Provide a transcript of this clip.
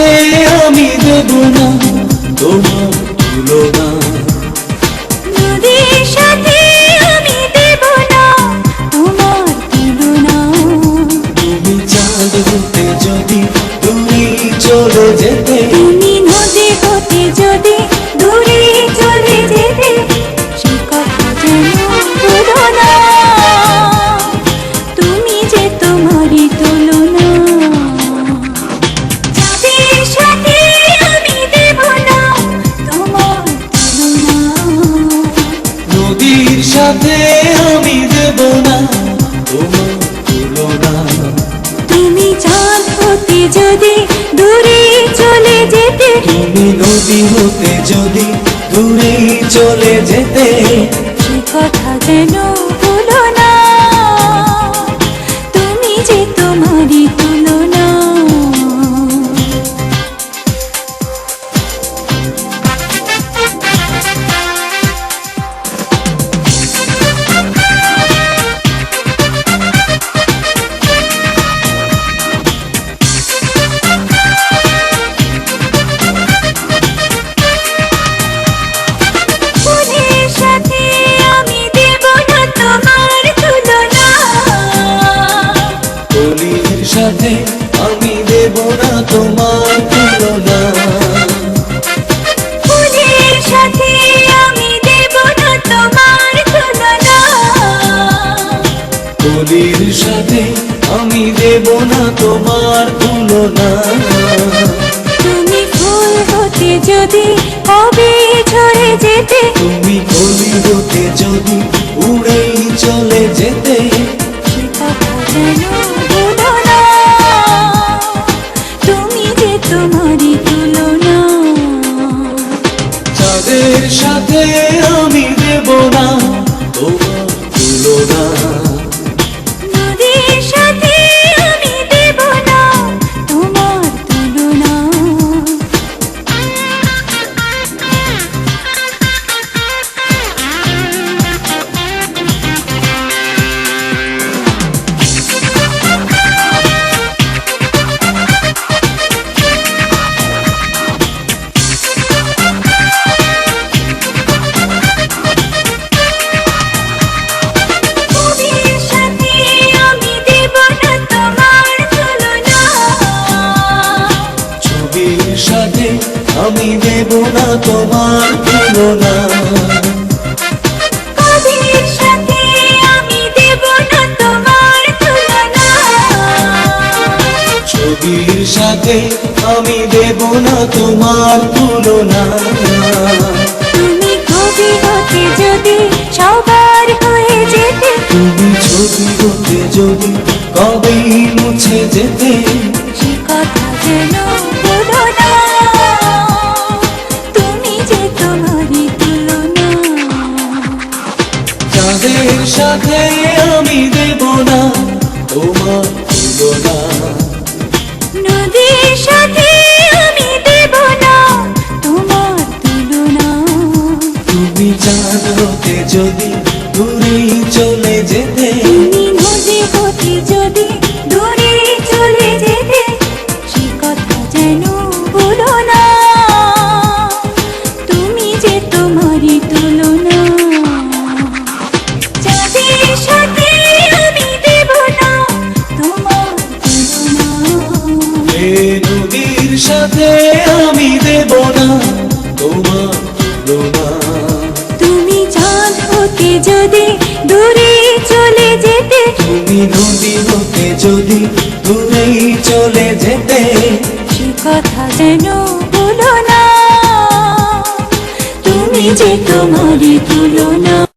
সাথে আমি দেব না তোমার তুলনা সাথে আমি দেব না তোমার তুলনা তুমি চাঁদ হতে যদি দূরে চলে যেতে তুমি নদী হতে যদি দূরে চলে যেতে কি কথা যেন কলির সাথে আমি দেব না তোমার তুলনা। তুমি ফুল হতে যদি কবে ঝরে যেতে? তুমি কলি হতে যদি উড়েই চলে যেতে। তুমি যে তোমারই তুলনা। চাঁদের সাথে আমি দেব না তোমার তুলনা। সাথে আমি দেব না তোমার তুলনা। সাথে আমি দেব না তোমার তুলনা। ছবির সাথে আমি দেব না তোমার তুলনা। তুমি কবি হতে যদি সবার হয়ে যেতে। তুমি ছবি হতে যদি কবেই মুছে যেতে। যাদের সাথে আমি দেব না তোমার নদীর সাথে এ নদীর সাথে আমি দেব না তোমার তুমি চাঁদ হতে যদি দূরে চলে যেতে তুমি নদী হতে যদি দূরেই চলে যেতে সে কথা যেন ভুলো না। তুমি যে তোমারই তুলনা।